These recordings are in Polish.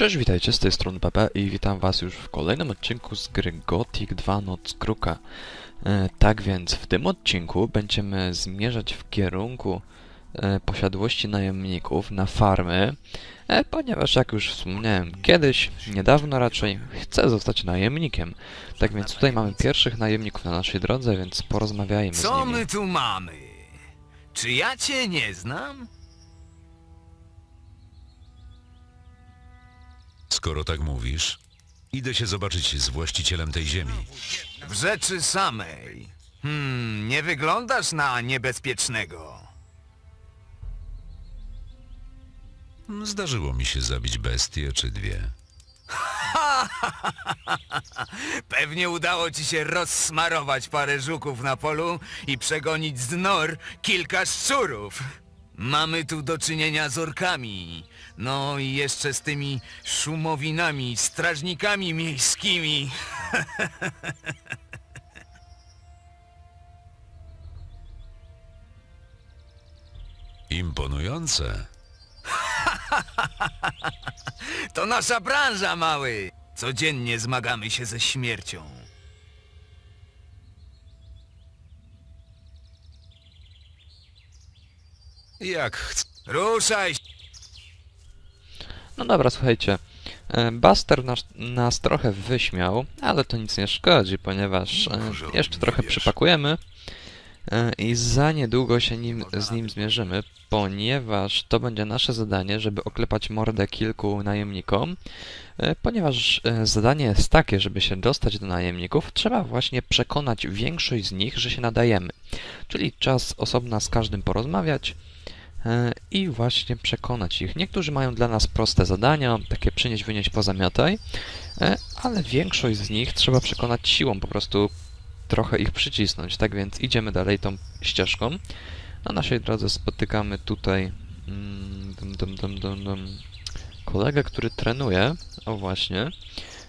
Cześć, witajcie, z tej strony Pepe i witam was już w kolejnym odcinku z gry Gothic 2 Noc Kruka. E, tak więc w tym odcinku będziemy zmierzać w kierunku e, posiadłości najemników na farmy, e, ponieważ jak już wspomniałem kiedyś, niedawno raczej, chcę zostać najemnikiem. Tak więc tutaj mamy pierwszych najemników na naszej drodze, więc porozmawiajmy z Co nimi. my tu mamy? Czy ja cię nie znam? Skoro tak mówisz, idę się zobaczyć z właścicielem tej ziemi. W rzeczy samej. Hmm, nie wyglądasz na niebezpiecznego. Zdarzyło mi się zabić bestię czy dwie. Pewnie udało ci się rozsmarować parę żuków na polu i przegonić z nor kilka szczurów. Mamy tu do czynienia z orkami. No i jeszcze z tymi szumowinami, strażnikami miejskimi. Imponujące. To nasza branża, mały. Codziennie zmagamy się ze śmiercią. Jak chcę. Ruszaj się. No dobra, słuchajcie. e, Buster nas, nas trochę wyśmiał, ale to nic nie szkodzi, ponieważ e, jeszcze trochę przypakujemy e, i za niedługo się nim, z nim zmierzymy, ponieważ to będzie nasze zadanie, żeby oklepać mordę kilku najemnikom, ponieważ zadanie jest takie, żeby się dostać do najemników, trzeba właśnie przekonać większość z nich, że się nadajemy. Czyli czas osobna z każdym porozmawiać, i właśnie przekonać ich. Niektórzy mają dla nas proste zadania, takie przynieść, wynieść, pozamiataj, e, ale większość z nich trzeba przekonać siłą, po prostu trochę ich przycisnąć. Tak więc idziemy dalej tą ścieżką. Na naszej drodze spotykamy tutaj mm, dum, dum, dum, kolegę, który trenuje, o właśnie,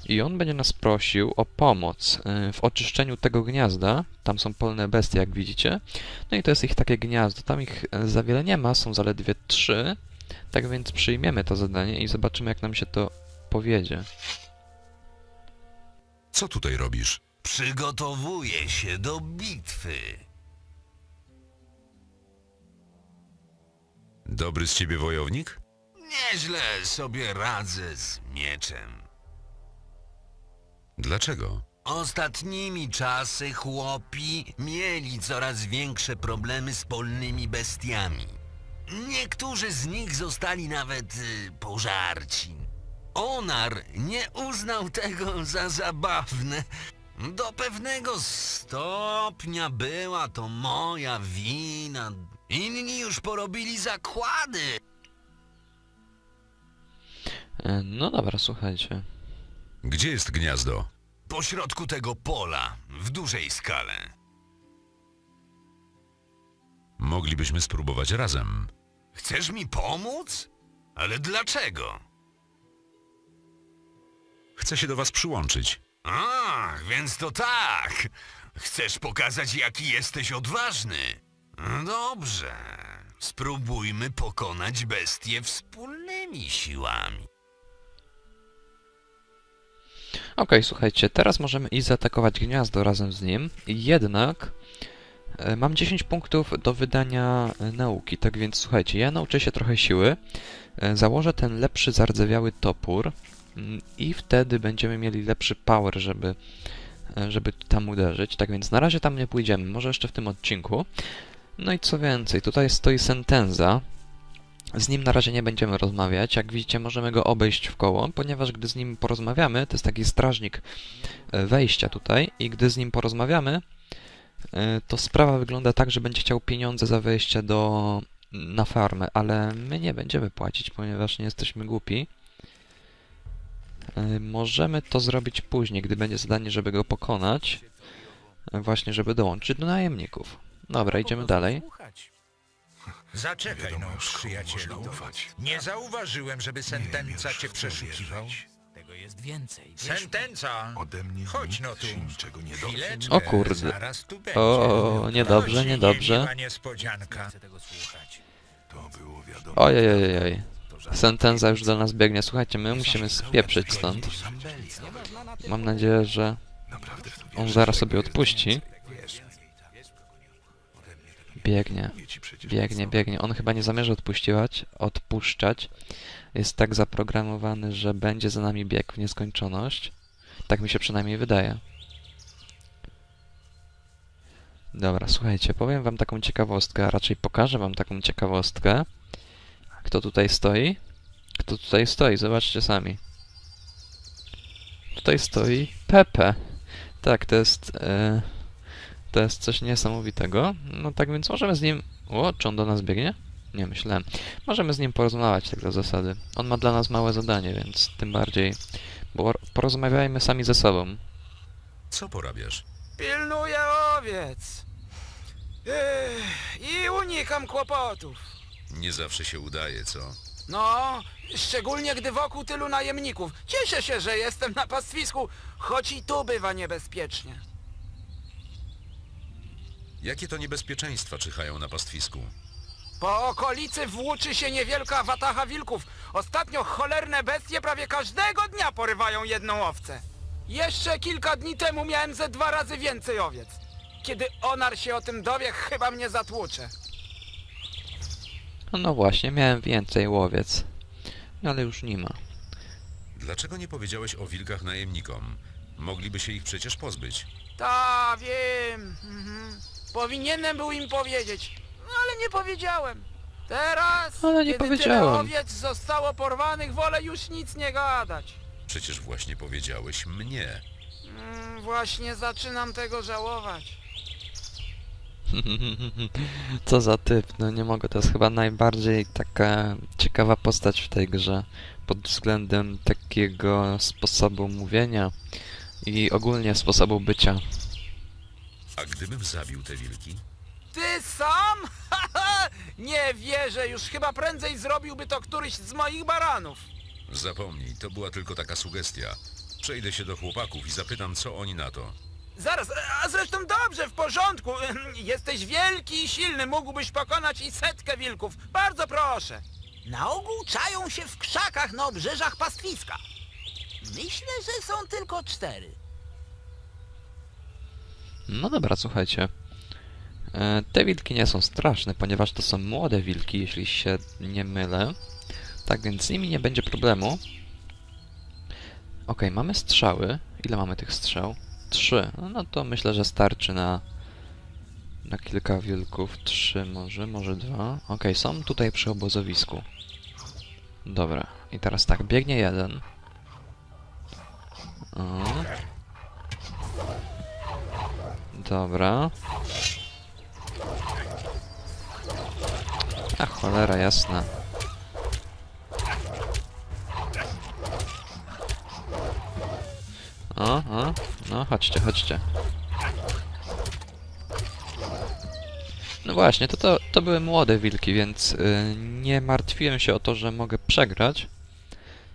i on będzie nas prosił o pomoc y, w oczyszczeniu tego gniazda. Tam są polne bestie, jak widzicie. No i to jest ich takie gniazdo. Tam ich e, za wiele nie ma, są zaledwie trzy. Tak więc przyjmiemy to zadanie i zobaczymy, jak nam się to powiedzie. Co tutaj robisz? Przygotowuję się do bitwy. Dobry z ciebie wojownik? Nieźle sobie radzę z mieczem. Dlaczego? Ostatnimi czasy chłopi mieli coraz większe problemy z polnymi bestiami. Niektórzy z nich zostali nawet y, pożarci. Onar nie uznał tego za zabawne. Do pewnego stopnia była to moja wina. Inni już porobili zakłady. E, No dobra, słuchajcie. Gdzie jest gniazdo? Pośrodku tego pola, w dużej skale. Moglibyśmy spróbować razem. Chcesz mi pomóc? Ale dlaczego? Chcę się do was przyłączyć. Ach, więc to tak. Chcesz pokazać, jaki jesteś odważny? No Dobrze. Spróbujmy pokonać bestię wspólnymi siłami. Okej, słuchajcie, teraz możemy iść zaatakować gniazdo razem z nim. Jednak e, mam 10 punktów do wydania e, nauki, tak więc słuchajcie, ja nauczę się trochę siły, e, założę ten lepszy zardzewiały topór mm, i wtedy będziemy mieli lepszy power, żeby, żeby tam uderzyć. Tak więc na razie tam nie pójdziemy, może jeszcze w tym odcinku. No i co więcej, tutaj stoi Sentenza. Z nim na razie nie będziemy rozmawiać. Jak widzicie, możemy go obejść w koło, ponieważ gdy z nim porozmawiamy, to jest taki strażnik e, wejścia tutaj, i gdy z nim porozmawiamy, e, to sprawa wygląda tak, że będzie chciał pieniądze za wejście do, na farmę, ale my nie będziemy płacić, ponieważ nie jesteśmy głupi. E, Możemy to zrobić później, gdy będzie zadanie, żeby go pokonać, właśnie żeby dołączyć do najemników. Dobra, idziemy dalej. Zaczekaj no, przyjacielu. Nie zauważyłem, żeby sentenca cię przeszukiwał. Tego jest więcej. Sentenca! Ode mnie Chodź no tu. Chwileczkę, O kurde. Zaraz tu będzie. O, niedobrze, Chodź, niedobrze. niemiła niespodzianka. Chcę tego słuchać. To było wiadomo. Ojej, Sentenza już do nas biegnie. Słuchajcie, my musimy spieprzyć stąd. Mam nadzieję, że on zaraz sobie odpuści. Biegnie, biegnie, biegnie. On chyba nie zamierza odpuściwać, odpuszczać. Jest tak zaprogramowany, że będzie za nami biegł w nieskończoność. Tak mi się przynajmniej wydaje. Dobra, słuchajcie, powiem wam taką ciekawostkę, a raczej pokażę wam taką ciekawostkę. Kto tutaj stoi? Kto tutaj stoi? Zobaczcie sami. Tutaj stoi Pepe. Tak, to jest... E, to jest coś niesamowitego. No tak więc możemy z nim... O, czy on do nas biegnie? Nie, myślałem. Możemy z nim porozmawiać tak do zasady. On ma dla nas małe zadanie, więc tym bardziej... Bo porozmawiajmy sami ze sobą. Co porabiasz? Pilnuję owiec. Ech, I unikam kłopotów. Nie zawsze się udaje, co? No, szczególnie gdy wokół tylu najemników. Cieszę się, że jestem na pastwisku, choć i tu bywa niebezpiecznie. Jakie to niebezpieczeństwa czyhają na pastwisku? Po okolicy włóczy się niewielka watacha wilków. Ostatnio cholerne bestie prawie każdego dnia porywają jedną owcę. Jeszcze kilka dni temu miałem ze dwa razy więcej owiec. Kiedy Onar się o tym dowie, chyba mnie zatłucze. No, no właśnie, miałem więcej łowiec. Ale już nie ma. Dlaczego nie powiedziałeś o wilkach najemnikom? Mogliby się ich przecież pozbyć. Ta, wiem. Mhm. Powinienem był im powiedzieć, no ale nie powiedziałem. Teraz, Ale nie kiedy powiedziałem. tyle owiec zostało porwanych, wolę już nic nie gadać. Przecież właśnie powiedziałeś mnie. Mm, właśnie zaczynam tego żałować. Co za typ, no nie mogę, to jest chyba najbardziej taka ciekawa postać w tej grze pod względem takiego sposobu mówienia i ogólnie sposobu bycia. A gdybym zabił te wilki? Ty sam? Nie wierzę, już chyba prędzej zrobiłby to któryś z moich baranów. Zapomnij, to była tylko taka sugestia. Przejdę się do chłopaków i zapytam, co oni na to. Zaraz, a zresztą dobrze, w porządku. Jesteś wielki i silny, mógłbyś pokonać i setkę wilków. Bardzo proszę. Na ogół czają się w krzakach na obrzeżach pastwiska. Myślę, że są tylko cztery. No dobra, słuchajcie. E, Te wilki nie są straszne, ponieważ to są młode wilki, jeśli się nie mylę. Tak więc z nimi nie będzie problemu. Okej, mamy strzały. Ile mamy tych strzał? Trzy. No to myślę, że starczy na, na kilka wilków. Trzy może, może dwa. Okej, są tutaj przy obozowisku. Dobra. I teraz tak, biegnie jeden. O. Dobra. A cholera jasna. O, o, no chodźcie, chodźcie. No właśnie, to, to, to były młode wilki, więc y, nie martwiłem się o to, że mogę przegrać.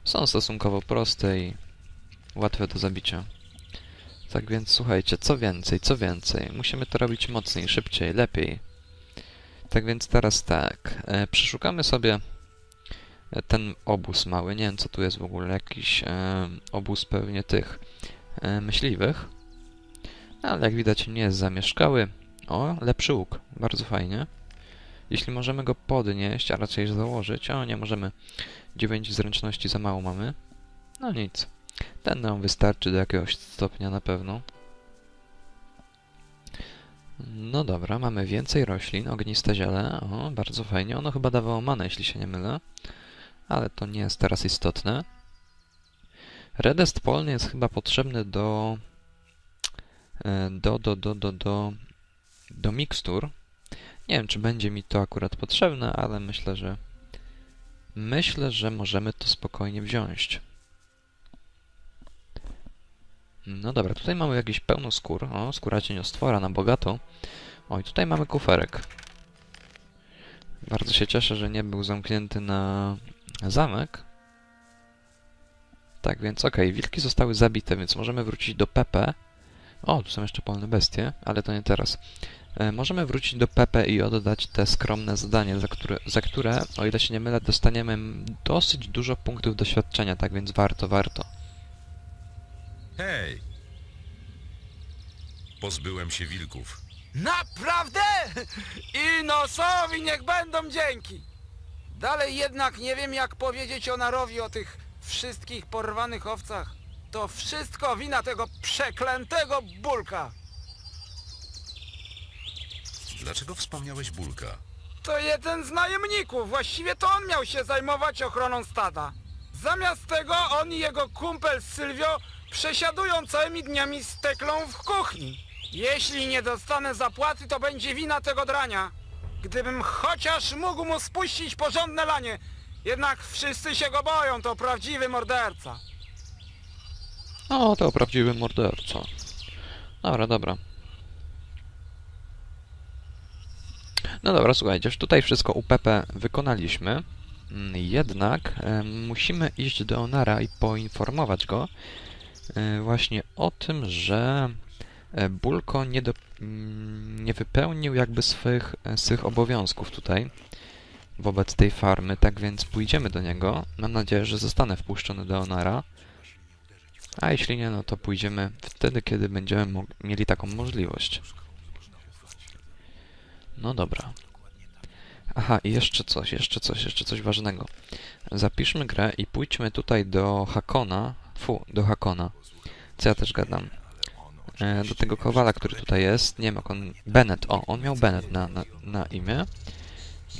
Są stosunkowo proste i łatwe do zabicia. Tak więc słuchajcie, co więcej, co więcej. Musimy to robić mocniej, szybciej, lepiej. Tak więc teraz tak. E, przeszukamy sobie e, ten obóz mały. Nie wiem co tu jest w ogóle. Jakiś e, obóz pewnie tych e, myśliwych. Ale jak widać nie jest zamieszkały. O, lepszy łuk. Bardzo fajnie. Jeśli możemy go podnieść, a raczej założyć. O, nie możemy. 9 zręczności za mało mamy. No nic. Ten nam wystarczy do jakiegoś stopnia na pewno. No dobra, mamy więcej roślin, ogniste ziele. O, bardzo fajnie. Ono chyba dawało manę, jeśli się nie mylę. Ale to nie jest teraz istotne. Redest polny jest chyba potrzebny do... e, Do, do, do, do, do... Do mikstur. Nie wiem, czy będzie mi to akurat potrzebne, ale myślę, że... Myślę, że możemy to spokojnie wziąć. No dobra, tutaj mamy jakiś pełno skór. O, skóra cieniostwora na bogato. Oj, tutaj mamy kuferek. Bardzo się cieszę, że nie był zamknięty na zamek. Tak więc okej, wilki zostały zabite, więc możemy wrócić do Pepe. O, tu są jeszcze polne bestie, ale to nie teraz. E, możemy wrócić do Pepe i oddać te skromne zadanie, za które, za które, o ile się nie mylę, dostaniemy dosyć dużo punktów doświadczenia, tak więc warto, warto. Hej! Pozbyłem się wilków. Naprawdę? I nosowi niech będą dzięki. Dalej jednak nie wiem jak powiedzieć Onarowi o tych wszystkich porwanych owcach. To wszystko wina tego przeklętego bulka. Dlaczego wspomniałeś Bulka? To jeden z najemników. Właściwie to on miał się zajmować ochroną stada. Zamiast tego on i jego kumpel Sylwio przesiadują całymi dniami z teklą w kuchni. Jeśli nie dostanę zapłaty, to będzie wina tego drania. Gdybym chociaż mógł mu spuścić porządne lanie. Jednak wszyscy się go boją, to prawdziwy morderca. O, to prawdziwy morderca. Dobra, dobra. No dobra, słuchajcie, już tutaj wszystko u Pepe wykonaliśmy. Mm, Jednak e, musimy iść do Onara i poinformować go właśnie o tym, że e, Bulko nie, do, mm, nie wypełnił jakby swych, e, swych obowiązków tutaj wobec tej farmy, tak więc pójdziemy do niego. Mam nadzieję, że zostanę wpuszczony do Onara. A jeśli nie, no to pójdziemy wtedy, kiedy będziemy mieli taką możliwość. No dobra. Aha, i jeszcze coś, jeszcze coś, jeszcze coś ważnego. Zapiszmy grę i pójdźmy tutaj do Hakona. Fu, do Hakona. Co ja też gadam. E, do tego kowala, który tutaj jest. Nie wiem jak on... Bennett, o, on miał Bennett na, na, na imię.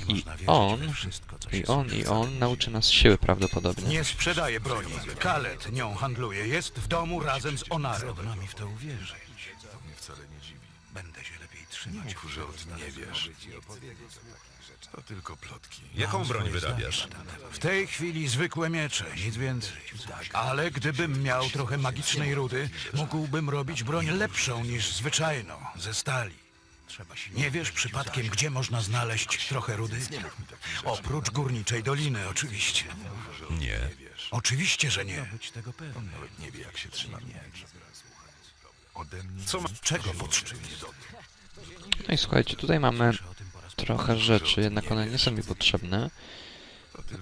I on, i on, i on nauczy nas siły prawdopodobnie. Nie sprzedaje broni. Kalet nią handluje. Jest w domu razem z Onarem. Trudno mi w to uwierzyć. Będę się lepiej trzymać. Nie wiesz. To tylko plotki. Jaką broń wyrabiasz? W tej chwili zwykłe miecze, nic więcej. Ale gdybym miał trochę magicznej rudy, mógłbym robić broń lepszą niż zwyczajną, ze stali. Nie wiesz przypadkiem, gdzie można znaleźć trochę rudy? Oprócz górniczej doliny, oczywiście. Nie. Oczywiście, że nie. Nie wie jak się trzyma miecz. Ode mnie Co ma... Czego potrzebuje? No i słuchajcie, tutaj mamy trochę rzeczy, jednak one nie są mi potrzebne.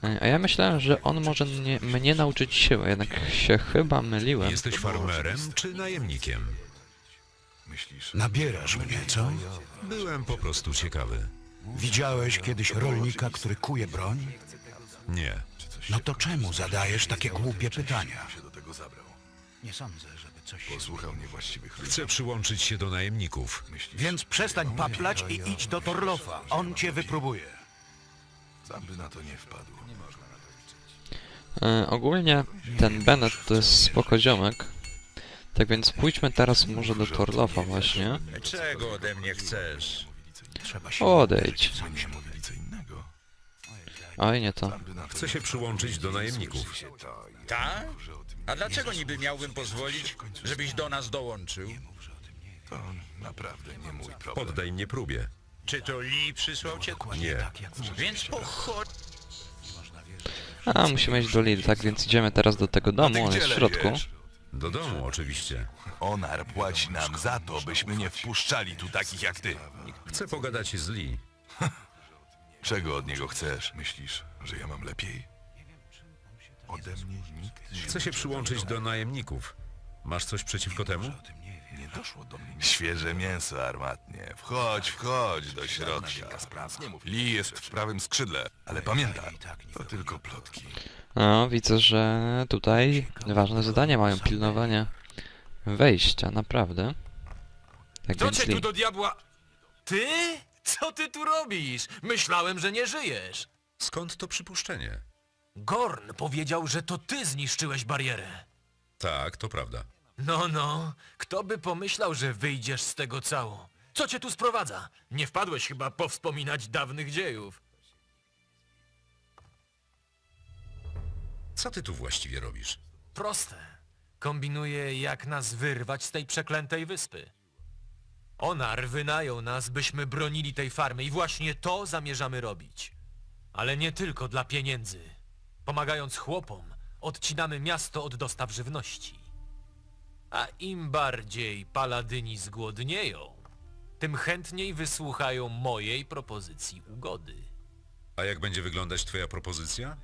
E, A ja myślałem, że on może mnie, mnie nauczyć siły, jednak się chyba myliłem. Jesteś farmerem czy najemnikiem? myślisz, Nabierasz mnie, co? Byłem po prostu ciekawy. Widziałeś kiedyś rolnika, który kuje broń? Nie. No to czemu zadajesz takie głupie pytania? Nie sądzę, żeby coś się... Posłuchał niewłaściwych ludzi. Chcę przyłączyć się do najemników. Myślisz, Więc przestań paplać i idź do Torlofa. On cię wypróbuje. sam by na to nie wpadł. E, ogólnie ten Bennett to jest spoko ziomek. Tak więc pójdźmy teraz może do Torlofa właśnie. Czego ode mnie chcesz? Trzeba się... Odejdź. Oj, nie to. Chcę się przyłączyć do najemników. Tak? A dlaczego niby miałbym pozwolić, żebyś do nas dołączył? To naprawdę nie mój problem. Poddaj mnie próbie. Czy to Lee przysłał cię? Nie. Więc po cho... A, musimy iść do Lil, tak więc idziemy teraz do tego domu, on jest w środku. Do domu oczywiście. Onar płaci nam za to, byśmy nie wpuszczali tu takich jak ty. Chcę pogadać z Lee. Czego od niego chcesz? Myślisz, że ja mam lepiej? Ode mnie nikt Chcę się przyłączyć do najemników. Masz coś przeciwko temu? nie doszło do mnie. Świeże mięso armatnie. Wchodź, wchodź do środka. Lee jest w prawym skrzydle, ale pamiętaj, to tylko plotki. No, widzę, że tutaj ważne zadanie mają pilnowanie wejścia, naprawdę. Tak Co więc cię tu Lee. do diabła... Ty? Co ty tu robisz? Myślałem, że nie żyjesz. Skąd to przypuszczenie? Gorn powiedział, że to ty zniszczyłeś barierę. Tak, to prawda. No, no, kto by pomyślał, że wyjdziesz z tego cało? Co cię tu sprowadza? Nie wpadłeś chyba powspominać dawnych dziejów. Co ty tu właściwie robisz? Proste. Kombinuję, jak nas wyrwać z tej przeklętej wyspy. Onar wynajął nas, byśmy bronili tej farmy i właśnie to zamierzamy robić. Ale nie tylko dla pieniędzy. Pomagając chłopom, odcinamy miasto od dostaw żywności. A im bardziej paladyni zgłodnieją, tym chętniej wysłuchają mojej propozycji ugody. A jak będzie wyglądać twoja propozycja?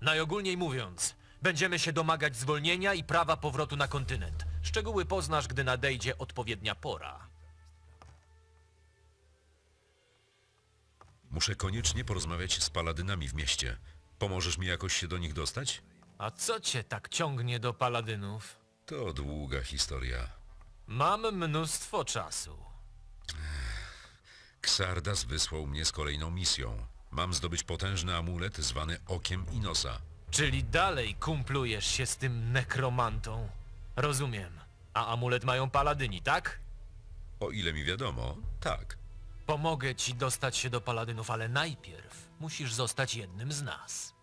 Najogólniej mówiąc, będziemy się domagać zwolnienia i prawa powrotu na kontynent. Szczegóły poznasz, gdy nadejdzie odpowiednia pora. Muszę koniecznie porozmawiać z paladynami w mieście. Pomożesz mi jakoś się do nich dostać? A co cię tak ciągnie do paladynów? To długa historia. Mam mnóstwo czasu. Xardas wysłał mnie z kolejną misją. Mam zdobyć potężny amulet zwany Okiem Inosa. Czyli dalej kumplujesz się z tym nekromantą. Rozumiem. A amulet mają paladyni, tak? O ile mi wiadomo, tak. Pomogę ci dostać się do paladynów, ale najpierw musisz zostać jednym z nas.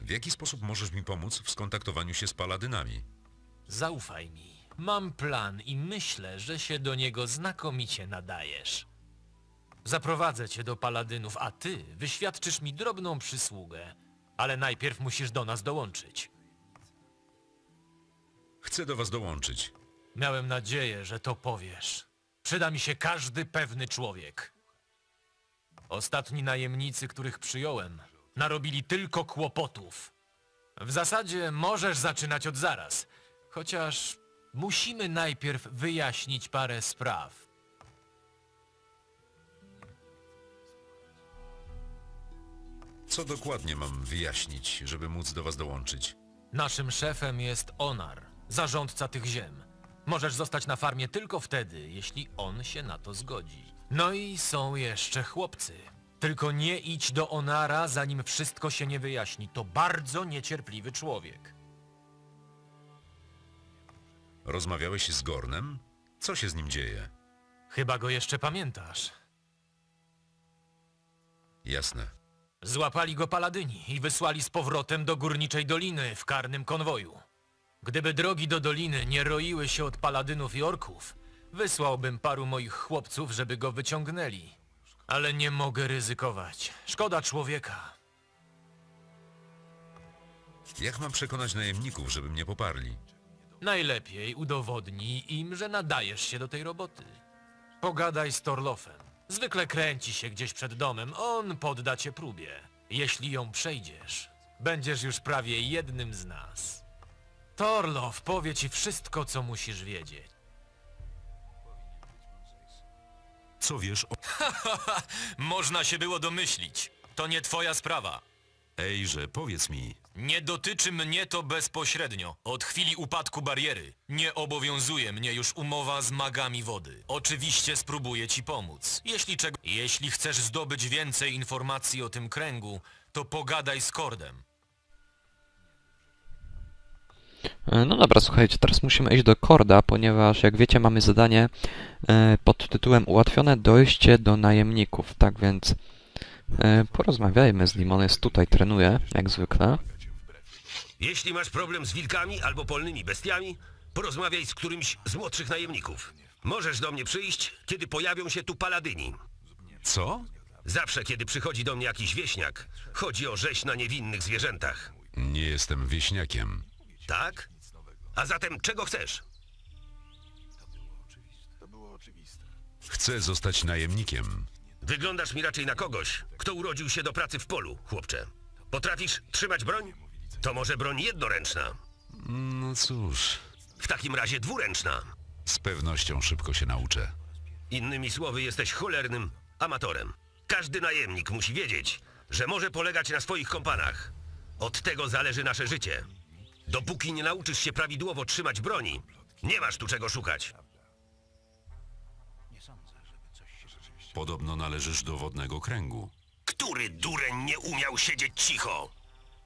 W jaki sposób możesz mi pomóc w skontaktowaniu się z paladynami? Zaufaj mi. Mam plan i myślę, że się do niego znakomicie nadajesz. Zaprowadzę cię do paladynów, a ty wyświadczysz mi drobną przysługę. Ale najpierw musisz do nas dołączyć. Chcę do was dołączyć. Miałem nadzieję, że to powiesz. Przyda mi się każdy pewny człowiek. Ostatni najemnicy, których przyjąłem, narobili tylko kłopotów. W zasadzie możesz zaczynać od zaraz, chociaż musimy najpierw wyjaśnić parę spraw. Co dokładnie mam wyjaśnić, żeby móc do was dołączyć? Naszym szefem jest Onar, zarządca tych ziem. Możesz zostać na farmie tylko wtedy, jeśli on się na to zgodzi. No i są jeszcze chłopcy. Tylko nie idź do Onara, zanim wszystko się nie wyjaśni. To bardzo niecierpliwy człowiek. Rozmawiałeś z Gornem? Co się z nim dzieje? Chyba go jeszcze pamiętasz. Jasne. Złapali go paladyni i wysłali z powrotem do Górniczej Doliny w karnym konwoju. Gdyby drogi do doliny nie roiły się od paladynów i orków, wysłałbym paru moich chłopców, żeby go wyciągnęli. Ale nie mogę ryzykować. Szkoda człowieka. Jak mam przekonać najemników, żeby mnie poparli? Najlepiej udowodnij im, że nadajesz się do tej roboty. Pogadaj z Torlofem. Zwykle kręci się gdzieś przed domem, on podda cię próbie. Jeśli ją przejdziesz, będziesz już prawie jednym z nas. Torlof powie ci wszystko, co musisz wiedzieć. Co wiesz o... Można się było domyślić. To nie twoja sprawa. Ejże, powiedz mi. Nie dotyczy mnie to bezpośrednio. Od chwili upadku bariery nie obowiązuje mnie już umowa z magami wody. Oczywiście spróbuję ci pomóc. Jeśli czego... Jeśli chcesz zdobyć więcej informacji o tym kręgu, to pogadaj z Kordem. E, No dobra, słuchajcie, teraz musimy iść do Korda, ponieważ jak wiecie mamy zadanie e, pod tytułem Ułatwione dojście do najemników, tak więc e, porozmawiajmy z nim, on jest tutaj, trenuje, jak zwykle. Jeśli masz problem z wilkami albo polnymi bestiami, porozmawiaj z którymś z młodszych najemników. Możesz do mnie przyjść, kiedy pojawią się tu paladyni. Co? Zawsze, kiedy przychodzi do mnie jakiś wieśniak, chodzi o rzeź na niewinnych zwierzętach. Nie jestem wieśniakiem. Tak? A zatem czego chcesz? Chcę zostać najemnikiem. Wyglądasz mi raczej na kogoś, kto urodził się do pracy w polu, chłopcze. Potrafisz trzymać broń? To może broń jednoręczna. No cóż, W takim razie dwuręczna. z pewnością szybko się nauczę. Innymi słowy, jesteś cholernym amatorem. Każdy najemnik musi wiedzieć, że może polegać na swoich kompanach. Od tego zależy nasze życie. Dopóki nie nauczysz się prawidłowo trzymać broni, nie masz tu czego szukać. Podobno należysz do wodnego kręgu. Który dureń nie umiał siedzieć cicho?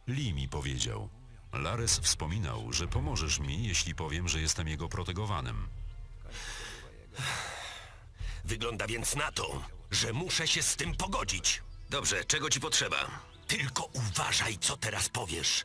Lee mi powiedział. Lares wspominał, że pomożesz mi, jeśli powiem, że jestem jego protegowanym. Wygląda więc na to, że muszę się z tym pogodzić. Dobrze, czego ci potrzeba? Tylko uważaj, co teraz powiesz.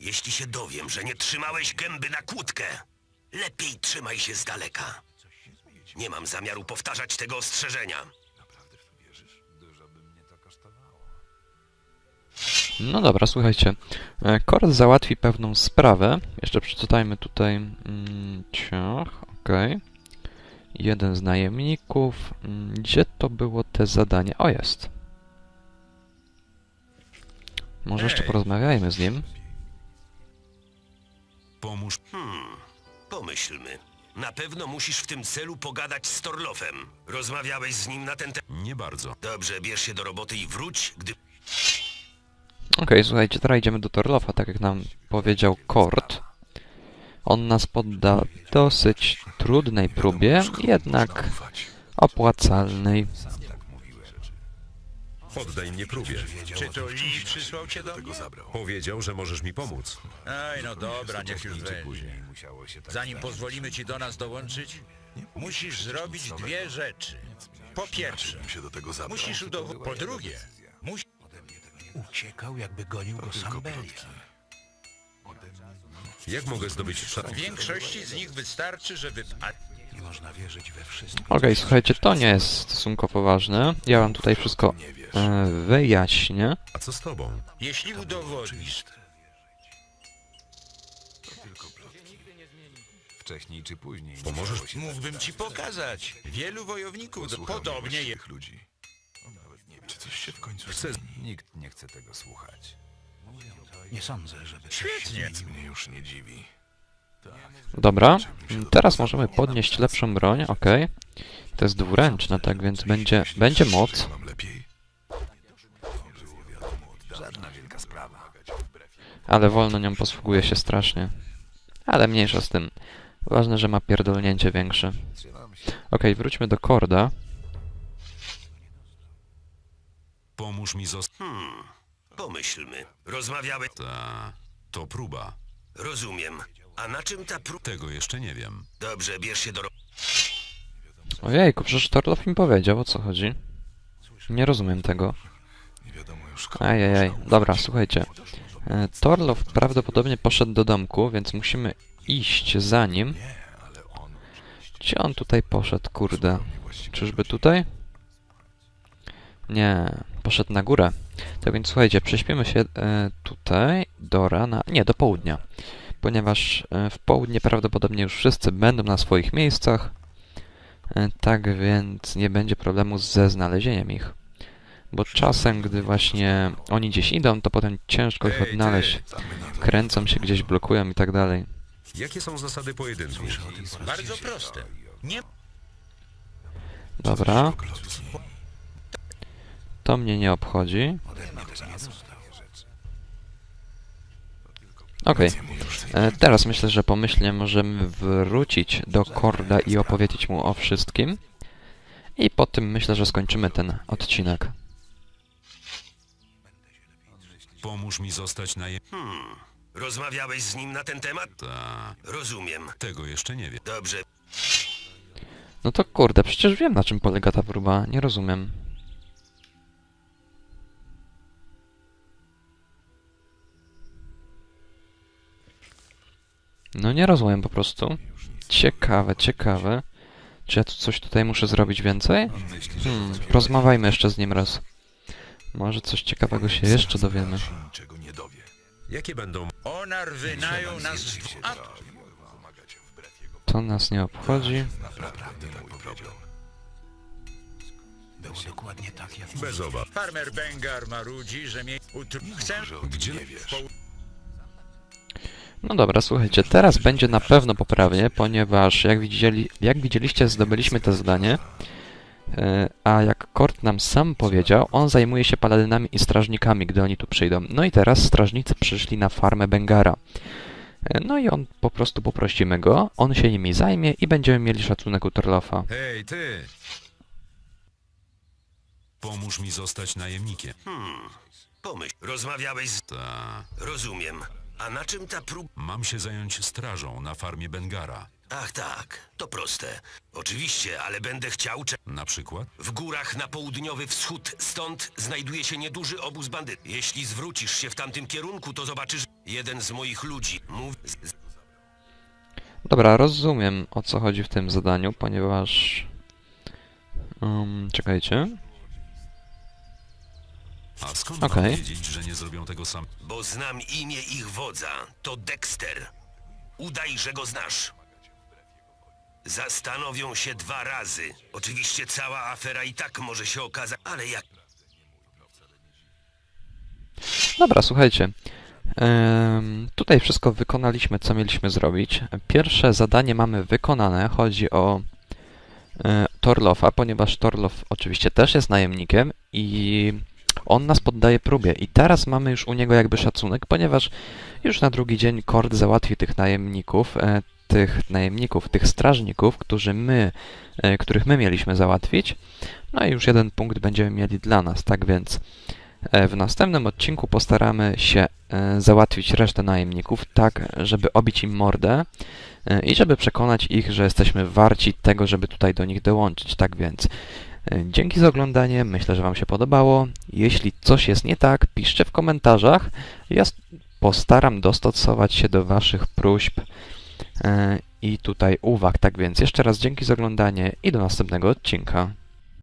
jeśli się dowiem, że nie trzymałeś gęby na kłódkę, lepiej trzymaj się z daleka. Nie mam zamiaru powtarzać tego ostrzeżenia. No dobra, słuchajcie. E, Kord załatwi pewną sprawę. Jeszcze przeczytajmy tutaj. Mm, ciach, okej. Jeden z najemników. Mm, Gdzie to było te zadanie? O, jest. Może jeszcze porozmawiajmy z nim. Pomóż. Hmm, pomyślmy. Na pewno musisz w tym celu pogadać z Torlofem. Rozmawiałeś z nim na ten temat. Nie bardzo. Dobrze, bierz się do roboty i wróć, gdy... Okej, słuchajcie, teraz idziemy do Torlofa, tak jak nam powiedział Kord. On nas podda dosyć trudnej próbie, jednak opłacalnej. Poddaj mnie próbie. Czy to Lee przysłał cię do mnie? Powiedział, że możesz mi pomóc. Aj, no dobra, niech już będzie. Zanim pozwolimy ci do nas dołączyć, musisz zrobić dwie rzeczy. Po pierwsze, się do tego zabrał. musisz udowodnić... Po drugie, musisz... Uciekał, jakby gonił go sam. Jak mogę zdobyć W szat? większości z nich wystarczy, żeby... A Nie można wierzyć we wszystko. Okej, słuchajcie, to nie jest stosunkowo ważne. Ja wam tutaj wszystko e, wyjaśnię. A co z tobą? jeśli udowodnisz... Wcześniej czy później. Pomożesz? Mógłbym ci pokazać. Wielu wojowników do, podobnie je... tych ludzi. Nawet nie wiem, czy coś się w końcu Chcę- zmieni. Nikt nie chce tego słuchać. Nie sądzę, żeby... Świetnie. Nic mnie już nie dziwi. Dobra, teraz możemy podnieść lepszą broń, okej. To jest dwuręczna, tak więc będzie, będzie moc. Mam lepiej. Ale wolno nią posługuje się strasznie. Ale mniejsza z tym. Ważne, że ma pierdolnięcie większe. Okej, wróćmy do Korda. Pomóż mi zostać. Hmm, pomyślmy. Rozmawiałeś... Ta. To próba. Rozumiem. A na czym ta prób... Tego jeszcze nie wiem. Dobrze, bierz się do roboty. Ojejku, przecież Torlof mi powiedział, o co chodzi. Nie rozumiem tego. Nie wiadomo już Ajajaj, dobra, słuchajcie. E, Torlof prawdopodobnie poszedł do domku, więc musimy iść za nim. Gdzie on tutaj poszedł, kurde? Czyżby tutaj? Nie, poszedł na górę. Tak więc słuchajcie, prześpimy się e, tutaj do rana, nie, do południa. Ponieważ e, w południe prawdopodobnie już wszyscy będą na swoich miejscach. Tak więc nie będzie problemu ze znalezieniem ich. Bo czasem, gdy właśnie oni gdzieś idą, to potem ciężko ich odnaleźć. Kręcą się gdzieś, blokują i tak dalej. Jakie są zasady pojedynku? Bardzo proste. Nie Dobra. To mnie nie obchodzi. Okej. E, Teraz myślę, że pomyślnie możemy wrócić do Korda i opowiedzieć mu o wszystkim. I po tym myślę, że skończymy ten odcinek. Pomóż mi zostać najem. Hmm, rozmawiałeś z nim na ten temat? Ta. Rozumiem. Tego jeszcze nie wiem. Dobrze, No to kurde, przecież wiem na czym polega ta próba. Nie rozumiem. No nie rozumiem po prostu. Ciekawe, ciekawe. Czy ja tu coś tutaj muszę zrobić więcej? Hmm, rozmawiajmy jeszcze z nim raz. Może coś ciekawego się jeszcze dowiemy. Niczego nie dowie. Jakie będą... Onar wynajął nas... w- A, To nas nie obchodzi. Naprawdę tak powiedział. Było dokładnie tak, jak Bez obaw. farmer Bengar marudzi, że mnie... Utr... Chcę... Że o tym nie wiesz. No dobra, słuchajcie, teraz będzie na pewno poprawnie, ponieważ jak, widzieli, jak widzieliście, zdobyliśmy to zadanie. E, A jak Kort nam sam powiedział, on zajmuje się paladynami i strażnikami, gdy oni tu przyjdą. No i teraz strażnicy przyszli na farmę Bengara. E, No i on po prostu poprosimy go, on się nimi zajmie i będziemy mieli szacunek u Torlofa. Hej, ty! Pomóż mi zostać najemnikiem. Hmm, pomyśl. Rozmawiałeś z... Ta. Rozumiem. A na czym ta prób... Mam się zająć strażą na farmie Bengara. Ach tak, to proste. Oczywiście, ale będę chciał... Cze- Na przykład? w górach na południowy wschód stąd znajduje się nieduży obóz bandytów. Jeśli zwrócisz się w tamtym kierunku, to zobaczysz jeden z moich ludzi. Mów... z- z- Dobra, rozumiem o co chodzi w tym zadaniu, ponieważ... Um, czekajcie. A skąd Okej. mam wiedzieć, że nie zrobią tego sam? Bo znam imię ich wodza. To Dexter. Udaj, że go znasz. Zastanowią się dwa razy. Oczywiście cała afera i tak może się okazać, ale jak... Dobra, słuchajcie. Tutaj wszystko wykonaliśmy, co mieliśmy zrobić. Pierwsze zadanie mamy wykonane. Chodzi o e, Torlofa, ponieważ Torlof oczywiście też jest najemnikiem i on nas poddaje próbie. I teraz mamy już u niego jakby szacunek, ponieważ już na drugi dzień Kord załatwi tych najemników, e, tych najemników, tych strażników, którzy my, e, których my mieliśmy załatwić. No i już jeden punkt będziemy mieli dla nas, tak więc E, W następnym odcinku postaramy się e, załatwić resztę najemników tak, żeby obić im mordę i żeby przekonać ich, że jesteśmy warci tego, żeby tutaj do nich dołączyć. Tak więc dzięki za oglądanie, myślę, że Wam się podobało. Jeśli coś jest nie tak, piszcie w komentarzach. Ja postaram dostosować się do Waszych próśb i tutaj uwag. Tak więc jeszcze raz dzięki za oglądanie i do następnego odcinka.